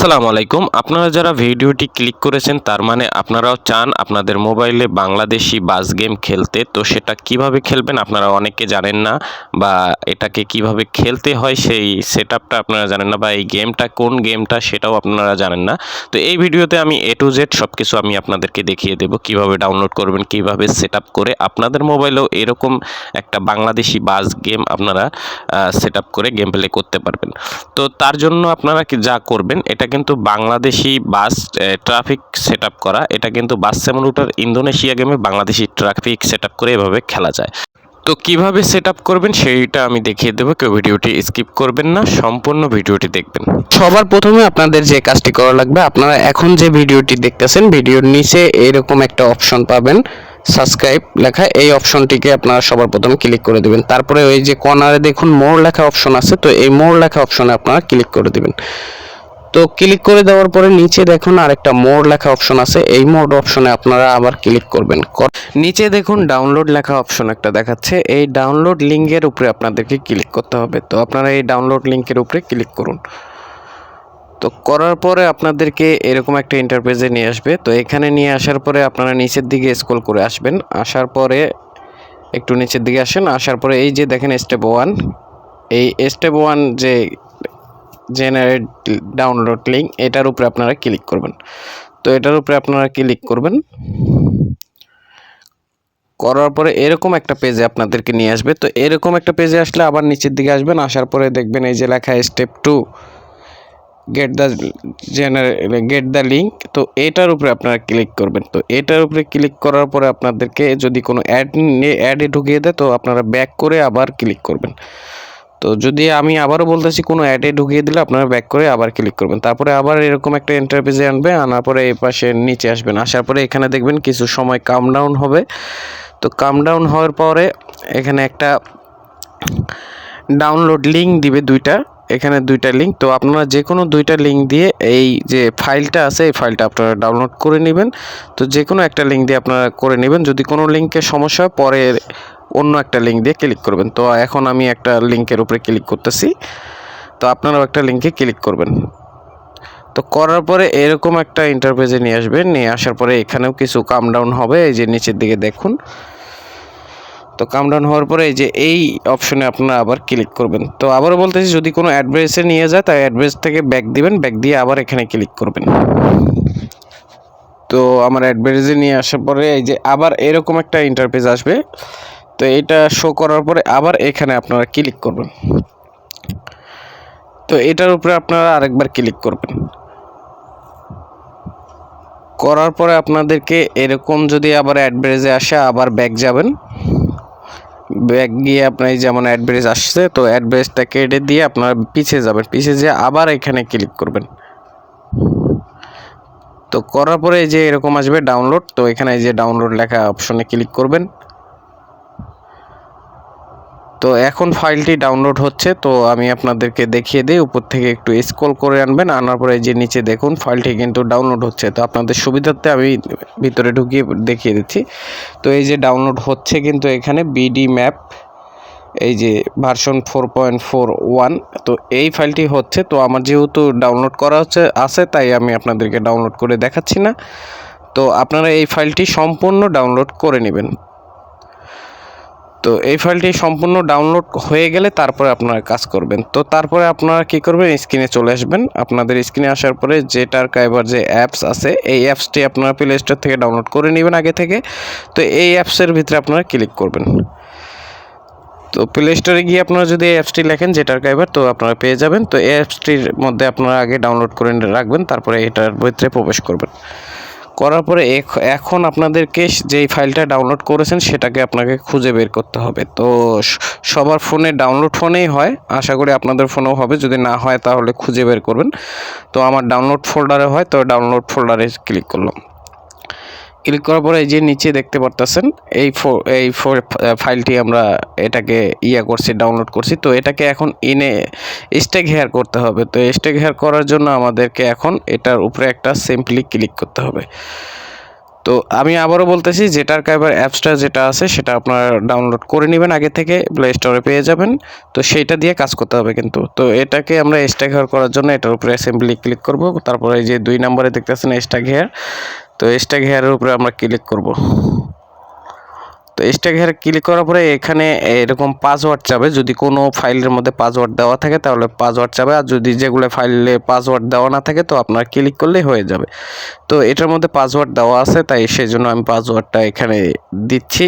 আসসালামু আলাইকুম। আপনারা যারা ভিডিওটি ক্লিক করেছেন, তার মানে আপনারাও চান আপনাদের মোবাইলে বাংলাদেশি বাস গেম খেলতে। তো সেটা কীভাবে খেলবেন আপনারা অনেকে জানেন না, বা এটাকে কীভাবে খেলতে হয় সেই সেট আপনারা জানেন না, বা এই গেমটা কোন গেমটা সেটাও আপনারা জানেন না। তো এই ভিডিওতে আমি এ টু জেড সব কিছু আমি আপনাদেরকে দেখিয়ে দেবো, কীভাবে ডাউনলোড করবেন, কীভাবে সেট করে আপনাদের মোবাইলেও এরকম একটা বাংলাদেশি বাস গেম আপনারা সেট করে গেম প্লে করতে পারবেন। তো তার জন্য আপনারা যা করবেন এটা কিন্তু বাংলাদেশি বাস ট্রাফিক সেট করা, এটা কিন্তু বাস সেমুলেটর ইন্দোনেশিয়া গেমে বাংলাদেশি ট্রাফিক সেট করে এভাবে খেলা যায়। তো কীভাবে সেট করবেন সেইটা আমি দেখিয়ে দেবো, কেউ ভিডিওটি স্কিপ করবেন না, সম্পূর্ণ ভিডিওটি দেখবেন। সবার প্রথমে আপনাদের যে কাজটি করা লাগবে, আপনারা এখন যে ভিডিওটি দেখতেছেন, ভিডিওর নিচে এরকম একটা অপশন পাবেন সাবস্ক্রাইব লেখা, এই অপশনটিকে আপনারা সবার প্রথমে ক্লিক করে দিবেন। তারপরে ওই যে কর্নারে দেখুন মোর লেখা অপশন আছে, তো এই মোর লেখা অপশনে আপনারা ক্লিক করে দিবেন। তো ক্লিক করে দেওয়ার পরে নিচে দেখুন আরেকটা মোর লেখা অপশন আছে। এই মোড অপশনে আপনারা আবার ক্লিক করবেন। কর- নিচে দেখুন ডাউনলোড লেখা অপশন একটা দেখাচ্ছে। এই ডাউনলোড লিঙ্কের উপরে আপনাদেরকে ক্লিক করতে হবে। তো আপনারা এই ডাউনলোড লিঙ্কের উপরে ক্লিক করুন। তো করার পরে আপনাদেরকে এরকম একটা ইন্টারপেজে নিয়ে আসবে। তো এখানে নিয়ে আসার পরে আপনারা নিচের দিকে স্ক্রল করে আসবেন। আসার পরে একটু নিচের দিকে আসেন। আসার পরে এই যে দেখেন স্টেপ ওয়ান এই স্টেপ ওয়ান যে জেনারেট ডাউনলোড লিঙ্ক এটার উপরে আপনারা ক্লিক করবেন। তো এটার উপরে আপনারা ক্লিক করবেন। করার পরে এরকম একটা পেজে আপনাদেরকে নিয়ে আসবে। তো এরকম একটা পেজে আসলে আবার নিচের দিকে আসবেন, আসার পরে দেখবেন এই যে লেখা স্টেপ টু গেট দ্য জেনারে গেট দ্য লিঙ্ক তো এটার উপরে আপনারা ক্লিক করবেন। তো এটার উপরে ক্লিক করার পরে আপনাদেরকে যদি কোনো অ্যাড অ্যাডে ঢুকিয়ে দেয়, তো আপনারা ব্যাক করে আবার ক্লিক করবেন। তো যদি আমি আবারও বলতেছি, কোনো অ্যাডে ঢুকিয়ে দিলে আপনারা ব্যাক করে আবার ক্লিক করবেন। তারপরে আবার এরকম একটা ইন্টারপেজে আনবে আনার পরে এই পাশে নিচে আসবেন। আসার পরে এখানে দেখবেন কিছু সময় কাম ডাউন হবে। তো কাম ডাউন হওয়ার পরে এখানে একটা ডাউনলোড লিঙ্ক দিবে দুইটা। এখানে দুইটা লিঙ্ক তো আপনারা যে কোনো দুইটা লিঙ্ক দিয়ে এই যে ফাইলটা আছে, এই ফাইলটা আপনারা ডাউনলোড করে নেবেন। তো যে কোনো একটা লিঙ্ক দিয়ে আপনারা করে নেবেন। যদি কোনো লিঙ্কের সমস্যা হয়, পরে অন্য একটা লিঙ্ক দিয়ে ক্লিক করবেন। তো এখন আমি একটা লিঙ্কের উপরে ক্লিক করতেছি। তো আপনারাও একটা লিঙ্কে ক্লিক করবেন। তো করার পরে এরকম একটা ইন্টারপেজে নিয়ে আসবেন। নিয়ে আসার পরে এখানেও কিছু কাম ডাউন হবে। এই যে নিচের দিকে দেখুন। তো কাম ডাউন হওয়ার পরে এই যে এই অপশনে আপনারা আবার ক্লিক করবেন। তো আবারও বলতেছি, যদি কোনো অ্যাড্রেসে নিয়ে যায়, তাই অ্যাড্রেস থেকে ব্যাক দিবেন। ব্যাক দিয়ে আবার এখানে ক্লিক করবেন। তো আমার অ্যাডভার্টাইজে নিয়ে আসার পরে এই যে আবার এরকম একটা ইন্টারপেজ আসবে। তো এটা শো করার পরে আবার এখানে আপনারা ক্লিক করবেন। তো এটার উপরে আপনারা আরেকবার ক্লিক করবেন। করার পরে আপনাদেরকে এরকম যদি আবার অ্যাডভার্টাইজে আসে, আবার ব্যাক যাবেন। ব্যাক গিয়ে আপনার যেমন অ্যাডভার্টাইজ আসছে, তো অ্যাডভার্টাইজটা কেটে দিয়ে আপনারা পিছিয়ে যাবেন। পিছিয়ে যেয়ে আবার এখানে ক্লিক করবেন। তো করার পরে যে এরকম আসবে ডাউনলোড তো এখানে যে ডাউনলোড লেখা অপশনে ক্লিক করবেন। তো এখন ফাইলটি ডাউনলোড হচ্ছে, তো আমি আপনাদেরকে দেখিয়ে দিই। উপর থেকে একটু স্ক্রল করে আনবেন, আনার পরে যে নিচে দেখুন, ফাইলটি কিন্তু ডাউনলোড হচ্ছে। তো আপনাদের সুবিধার্থে আমি ভিতরে ঢুকিয়ে দেখিয়ে দিচ্ছি। তো এই যে ডাউনলোড হচ্ছে কিন্তু এখানে বিডি ম্যাপ এই যে version four point four one তো এই ফাইলটি হচ্ছে, তো আমার যেহেতু ডাউনলোড করা হচ্ছে, আছে, তাই আমি আপনাদেরকে ডাউনলোড করে দেখাচ্ছি না। তো আপনারা এই ফাইলটি সম্পূর্ণ ডাউনলোড করে নেবেন। তো এই ফাইলটি সম্পূর্ণ ডাউনলোড হয়ে গেলে তারপরে আপনারা কাজ করবেন। তো তারপরে আপনারা কি করবেন? স্ক্রিনে চলে আসবেন। আপনাদের স্ক্রিনে আসার পরে যেটার কাইবার যে অ্যাপস আছে, এই অ্যাপসটি আপনারা প্লে স্টোর থেকে ডাউনলোড করে নেবেন আগে থেকে। তো এই অ্যাপসের ভিতরে আপনারা ক্লিক করবেন। তো প্লে স্টোরে গিয়ে আপনারা যদি এই অ্যাপসটি লেখেন যেটার কাইবার তো আপনারা পেয়ে যাবেন। তো এই অ্যাপসটির মধ্যে আপনারা আগে ডাউনলোড করে রাখবেন, তারপরে এটার ভিতরে প্রবেশ করবেন। করার পরে এখ- এখন আপনাদেরকে যেই ফাইলটা ডাউনলোড করেছেন সেটাকে আপনাকে খুঁজে বের করতে হবে। তো সবার ফোনে ডাউনলোড ফোনেই হয়। আশা করি আপনাদের ফোনেও হবে। যদি না হয় তাহলে খুঁজে বের করবেন। তো আমার ডাউনলোড ফোল্ডারে হয়। তো ডাউনলোড ফোল্ডারে ক্লিক করলাম। ক্লিক করার পরে যে নিচে দেখতে পারতেছেন, এই এই ফো- ফাইলটি আমরা এটাকে ইয়া করছি ডাউনলোড করছি। তো এটাকে এখন ইনে স্টেক হেয়ার করতে হবে। তো স্টেক হেয়ার করার জন্য আমাদেরকে এখন এটার উপরে একটা সিম্পলি ক্লিক করতে হবে। তো আমি আবারও বলতেছি যেটার কাইবার অ্যাপসটা যেটা আছে, সেটা আপনারা ডাউনলোড করে নেবেন আগে থেকে প্লে স্টোরে পেয়ে যাবেন। তো সেইটা দিয়ে কাজ করতে হবে কিন্তু। তো এটাকে আমরা স্ট্যাক হেয়ার করার জন্য এটার উপরে অ্যাসেম্বলি ক্লিক করব। তারপরে যে দুই নম্বরে দেখতেছেন স্ট্যাক হেয়ার তো স্ট্যাক হেয়ারের উপরে আমরা ক্লিক করব। তো স্ট্যাক হেয়ার ক্লিক করার পরে এখানে এরকম পাসওয়ার্ড চাবে। যদি কোনো ফাইলের মধ্যে পাসওয়ার্ড দেওয়া থাকে তাহলে পাসওয়ার্ড চাবে। আর যদি যেগুলো ফাইলে পাসওয়ার্ড দেওয়া না থাকে তো আপনার ক্লিক করলেই হয়ে যাবে। তো এটার মধ্যে পাসওয়ার্ড দেওয়া আছে, তাই সেই জন্য আমি পাসওয়ার্ডটা এখানে দিচ্ছি।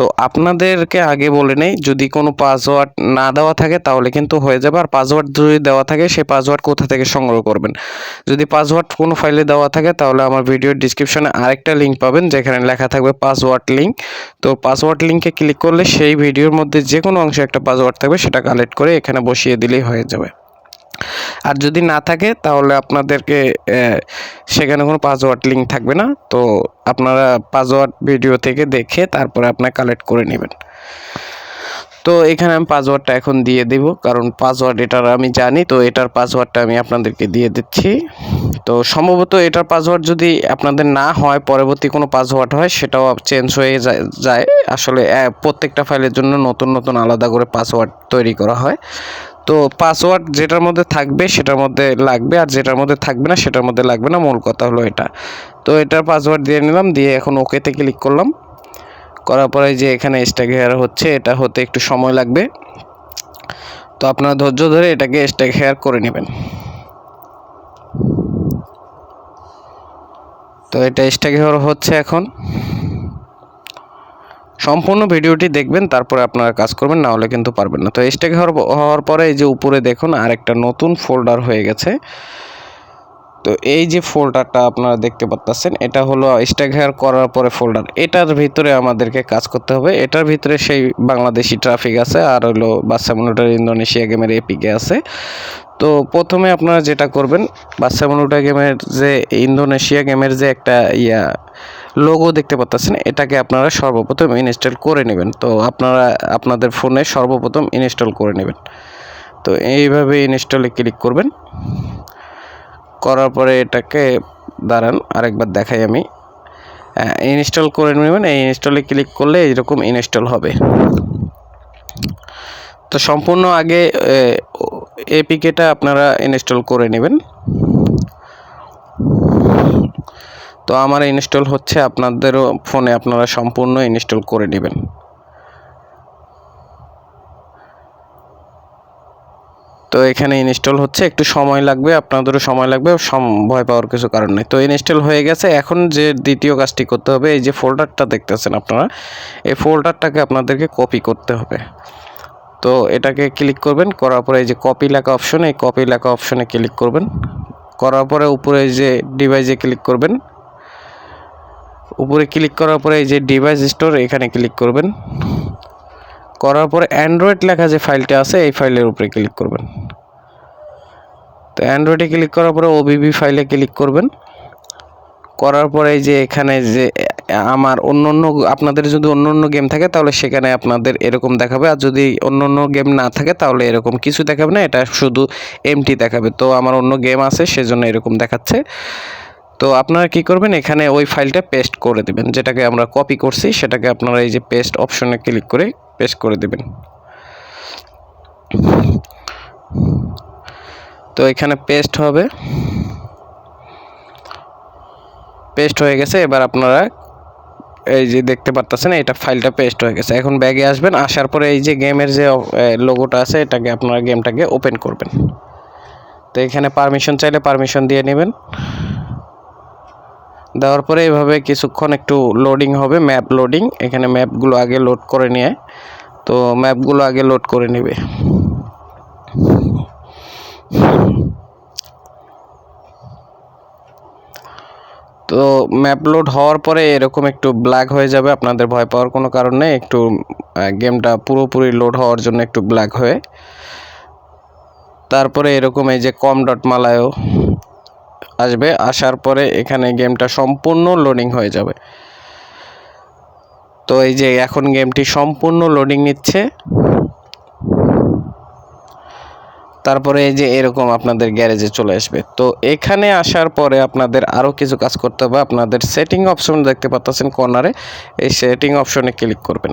তো আপনাদেরকে আগে বলে নেই, যদি কোনো পাসওয়ার্ড না দেওয়া থাকে তাহলে কিন্তু হয়ে যাবে। আর পাসওয়ার্ড যদি দেওয়া থাকে, সেই পাসওয়ার্ড কোথা থেকে সংগ্রহ করবেন? যদি পাসওয়ার্ড কোনো ফাইলে দেওয়া থাকে, তাহলে আমার ভিডিওর ডিসক্রিপশনে আরেকটা লিঙ্ক পাবেন, যেখানে লেখা থাকবে পাসওয়ার্ড লিঙ্ক তো পাসওয়ার্ড লিঙ্কে ক্লিক করলে সেই ভিডিওর মধ্যে যে কোনো অংশে একটা পাসওয়ার্ড থাকবে, সেটা কালেক্ট করে এখানে বসিয়ে দিলেই হয়ে যাবে। আর যদি না থাকে, তাহলে আপনাদেরকে সেখানে কোনো পাসওয়ার্ড লিঙ্ক থাকবে না। তো আপনারা পাসওয়ার্ড ভিডিও থেকে দেখে তারপরে আপনার কালেক্ট করে নেবেন। তো এখানে আমি পাসওয়ার্ডটা এখন দিয়ে দেব, কারণ পাসওয়ার্ড এটার আমি জানি, তো এটার পাসওয়ার্ডটা আমি আপনাদেরকে দিয়ে দিচ্ছি। তো সম্ভবত এটার পাসওয়ার্ড যদি আপনাদের না হয়, পরবর্তী কোনো পাসওয়ার্ড হয়, সেটাও চেঞ্জ হয়ে যায়- আসলে প্রত্যেকটা ফাইলের জন্য নতুন নতুন আলাদা করে পাসওয়ার্ড তৈরি করা হয়। তো পাসওয়ার্ড যেটার মধ্যে থাকবে সেটার মধ্যে লাগবে আর যেটার মধ্যে থাকবে না সেটার মধ্যে লাগবে না, মূল কথা হলো এটা। তো এটার পাসওয়ার্ড দিয়ে নিলাম, দিয়ে এখন ওকেতে ক্লিক করলাম। করার পরে যে এখানে হেয়ার হচ্ছে, এটা হতে একটু সময় লাগবে। তো আপনারা ধৈর্য ধরে এটাকে স্ট্যাক হেয়ার করে নেবেন। তো এটা স্ট্যাক হেয়ার হচ্ছে এখন। সম্পূর্ণ ভিডিওটি দেখবেন, তারপরে আপনারা কাজ করবেন, না হলে কিন্তু পারবেন না। তো স্ট্যাক হওয়ার পরে এই যে উপরে দেখুন, আরেকটা নতুন ফোল্ডার হয়ে গেছে। তো এই যে ফোল্ডারটা আপনারা দেখতে পাচ্ছেন, এটা হলো স্ট্যাক হেয়ার করার পরে ফোল্ডার এটার ভিতরে আমাদেরকে কাজ করতে হবে। এটার ভিতরে সেই বাংলাদেশি ট্রাফিক আছে, আর হলো বাচ্চা মনোটার ইন্দোনেশিয়া গেমের এপিকে আছে। তো প্রথমে আপনারা যেটা করবেন বাচ্চা মনোটা গেমের যে, ইন্দোনেশিয়া গেমের যে একটা ইয়া লোগো দেখতে পাচ্ছেন এটাকে আপনারা সর্বপ্রথম ইনস্টল করে নেবেন। তো আপনারা, আপনাদের ফোনে সর্বপ্রথম ইনস্টল করে নেবেন। তো এইভাবে ইনস্টলে ক্লিক করবেন। করার পরে এটাকে দাঁড়ান, আরেকবার দেখাই আমি। ইনস্টল করে নেবেন, এই ইনস্টলে ক্লিক করলে এইরকম ইনস্টল হবে। তো সম্পূর্ণ আগে এপিকেটা আপনারা ইনস্টল করে নেবেন। তো আমার ইনস্টল হচ্ছে, আপনাদেরও ফোনে আপনারা সম্পূর্ণ ইনস্টল করে নেবেন। তো এখানে ইনস্টল হচ্ছে, একটু সময় লাগবে, আপনাদেরও সময় লাগবে ভয় পাওয়ার কিছু কারণ নেই। তো ইনস্টল হয়ে গেছে, এখন যে দ্বিতীয় কাজটি করতে হবে, এই যে ফোল্ডারটা দেখতেছেন আপনারা, এই ফোল্ডারটাকে আপনাদেরকে কপি করতে হবে। তো এটাকে ক্লিক করবেন, করার পরে এই যে কপি লেখা অপশন এই কপি লেখা অপশনে ক্লিক করবেন। করার পরে উপরে যে ডিভাইসে ক্লিক করবেন উপরে ক্লিক করার পরে এই যে ডিভাইস স্টোর এখানে ক্লিক করবেন। করার পরে অ্যান্ড্রয়েড লেখা যে ফাইলটা আছে, এই ফাইলের উপরে ক্লিক করবেন। তো অ্যান্ড্রয়েডে ক্লিক করার পরে ওবিবি ফাইলে ক্লিক করবেন। করার পরে যে এখানে যে আমার অন্য অন্য, আপনাদের যদি অন্য অন্য গেম থাকে, তাহলে সেখানে আপনাদের এরকম দেখাবে। আর যদি অন্য অন্য গেম না থাকে, তাহলে এরকম কিছু দেখাবে না। এটা শুধু এমটি দেখাবে। তো আমার অন্য গেম আছে, সেজন্য এরকম দেখাচ্ছে। তো আপনারা কি করবেন? এখানে ওই ফাইলটা পেস্ট করে দেবেন। যেটাকে আমরা কপি করছি, সেটাকে আপনারা এই যে পেস্ট অপশনে ক্লিক করে পেস্ট করে দেবেন। তো এখানে পেস্ট হবে। পেস্ট হয়ে গেছে। এবার আপনারা এই যে দেখতে পারতেছেন, এটা ফাইলটা পেস্ট হয়ে গেছে। এখন ব্যাগে আসবেন। আসার পরে এই যে গেমের যে লোগোটা আছে, এটাকে আপনারা গেমটাকে ওপেন করবেন। তো এখানে পারমিশন চাইলে পারমিশন দিয়ে নেবেন। দেওয়ার পরে এভাবে কিছুক্ষণ একটু লোডিং হবে ম্যাপ লোডিং এখানে ম্যাপগুলো আগে লোড করে নিয়ে, তো ম্যাপগুলো আগে লোড করে নেবে। তো ম্যাপ লোড হওয়ার পরে এরকম একটু ব্ল্যাক হয়ে যাবে, আপনাদের ভয় পাওয়ার কোনো কারণ নেই। একটু গেমটা পুরোপুরি লোড হওয়ার জন্য একটু ব্ল্যাক হয়ে। তারপরে এরকম এই যে কম ডট মালায়ও আসবে, আসার পরে এখানে গেমটা সম্পূর্ণ লোডিং হয়ে যাবে। তো এই যে এখন গেমটি সম্পূর্ণ লোডিং নিচ্ছে। তারপরে এই যে এরকম আপনাদের গ্যারেজে চলে আসবে। তো এখানে আসার পরে আপনাদের আরও কিছু কাজ করতে হবে। আপনাদের সেটিং অপশন দেখতে পাচ্ছেন কর্নারে এই সেটিং অপশনে ক্লিক করবেন।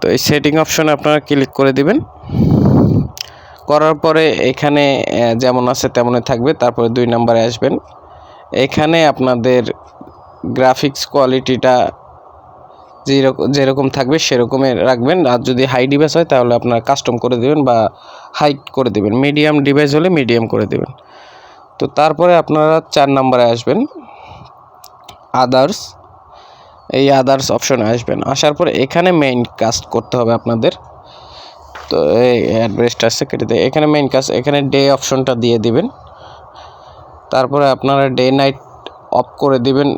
তো এই সেটিং অপশনে আপনারা ক্লিক করে দিবেন। করার পরে এখানে যেমন আছে তেমনই থাকবে। তারপরে দুই নম্বরে আসবেন। এখানে আপনাদের গ্রাফিক্স কোয়ালিটিটা যেরকম যেরকম থাকবে সেরকমই রাখবেন। আর যদি হাই ডিভাইস হয়, তাহলে আপনারা কাস্টম করে দেবেন বা হাইট করে দেবেন। মিডিয়াম ডিভাইস হলে মিডিয়াম করে দেবেন। তো তারপরে আপনারা চার নম্বরে আসবেন। আদার্স এই আদার্স অপশনে আসবেন। আসার পরে এখানে মেইন কাজ করতে হবে আপনাদের। তো এই অ্যাড্রেসটা আছে কেটে দেয় এখানে মেইন কাজ, এখানে ডে অপশনটা দিয়ে দিবেন। তারপরে আপনারা ডে নাইট অফ করে দিবেন।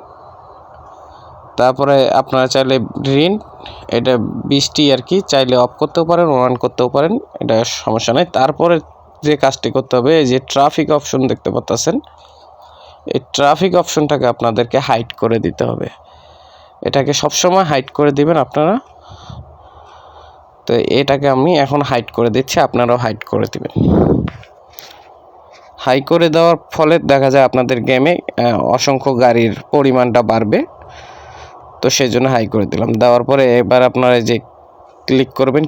তারপরে আপনারা চাইলে রিন এটা বৃষ্টি আর কি, চাইলে অফ করতেও পারেন অন করতেও পারেন, এটা সমস্যা নাই। তারপরে যে কাজটি করতে হবে, এই যে ট্রাফিক অপশন দেখতে পাচ্ছেন, এই ট্রাফিক অপশনটাকে আপনাদেরকে হাইড করে দিতে হবে। এটাকে সবসময় হাইড করে দিবেন আপনারা। তো এটাকে আমি এখন হাইট করে দিচ্ছি, আপনারাও হাইড করে দেবেন। হাই করে দেওয়ার ফলে দেখা যায় আপনাদের গেমে অসংখ্য গাড়ির পরিমাণটা বাড়বে। তো সেই জন্য হাই করে দিলাম। দেওয়ার পরে এবার আপনারা যে ক্লিক করবেন,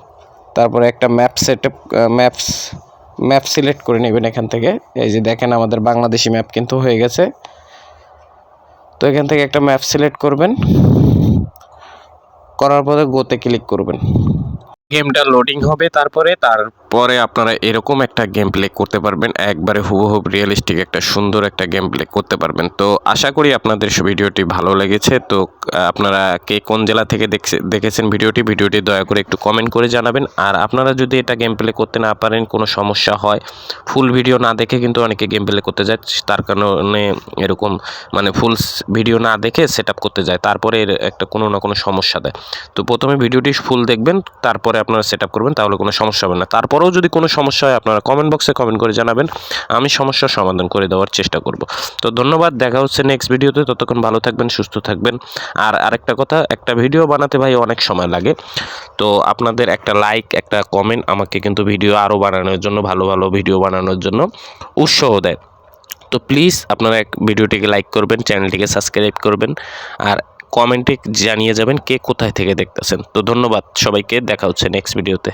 তারপরে একটা map set maps map select করে নেবেন এখান থেকে। এই যে দেখেন আমাদের বাংলাদেশি ম্যাপ কিন্তু হয়ে গেছে। তো এখান থেকে একটা ম্যাপ সিলেক্ট করবেন। করার পরে গোতে ক্লিক করবেন। গেমটা লোডিং হবে তারপরে তারপরে আপনারা এরকম একটা গেম প্লে করতে পারবেন, একবারে হুবহুব রিয়েলিস্টিক একটা সুন্দর একটা গেম প্লে করতে পারবেন। তো আশা করি আপনাদের ভিডিওটি ভালো লেগেছে। তো আপনারা কে কোন জেলা থেকে দেখছে, দেখেছেন ভিডিওটি ভিডিওটি দয়া করে একটু কমেন্ট করে জানাবেন। আর আপনারা যদি এটা গেম প্লে করতে না পারেন, কোনো সমস্যা হয় ফুল ভিডিও না দেখে কিন্তু অনেকে গেম প্লে করতে যায়। তার কারণে এরকম মানে ফুল ভিডিও না দেখে সেট করতে যায়। তারপরে এর একটা কোনো না কোনো সমস্যা দেয়। তো প্রথমে ভিডিওটি ফুল দেখবেন, তারপরে আপনারা সেট করবেন, তাহলে কোনো সমস্যা হবে না। তারপরেও যদি কোনো সমস্যা হয় আপনারা কমেন্ট বক্সে কমেন্ট করে জানাবেন। আমি সমস্যার সমাধান করে দেওয়ার চেষ্টা করব। তো ধন্যবাদ, দেখা হচ্ছে নেক্সট ভিডিওতে ততক্ষণ ভালো থাকবেন, সুস্থ থাকবেন। আর আরেকটা কথা, একটা ভিডিও বানাতে ভাই অনেক সময় লাগে। তো আপনাদের একটা লাইক একটা কমেন্ট আমাকে কিন্তু ভিডিও আরও বানানোর জন্য, ভালো ভালো ভিডিও বানানোর জন্য উৎসাহ দেয়। তো প্লিজ আপনারা এক ভিডিওটিকে লাইক করবেন চ্যানেলটিকে সাবস্ক্রাইব করবেন। আর কমেন্টে জানিয়ে যাবেন কে কোথায় থেকে দেখতেছেন। তো ধন্যবাদ সবাইকে, দেখা হচ্ছে নেক্সট ভিডিওতে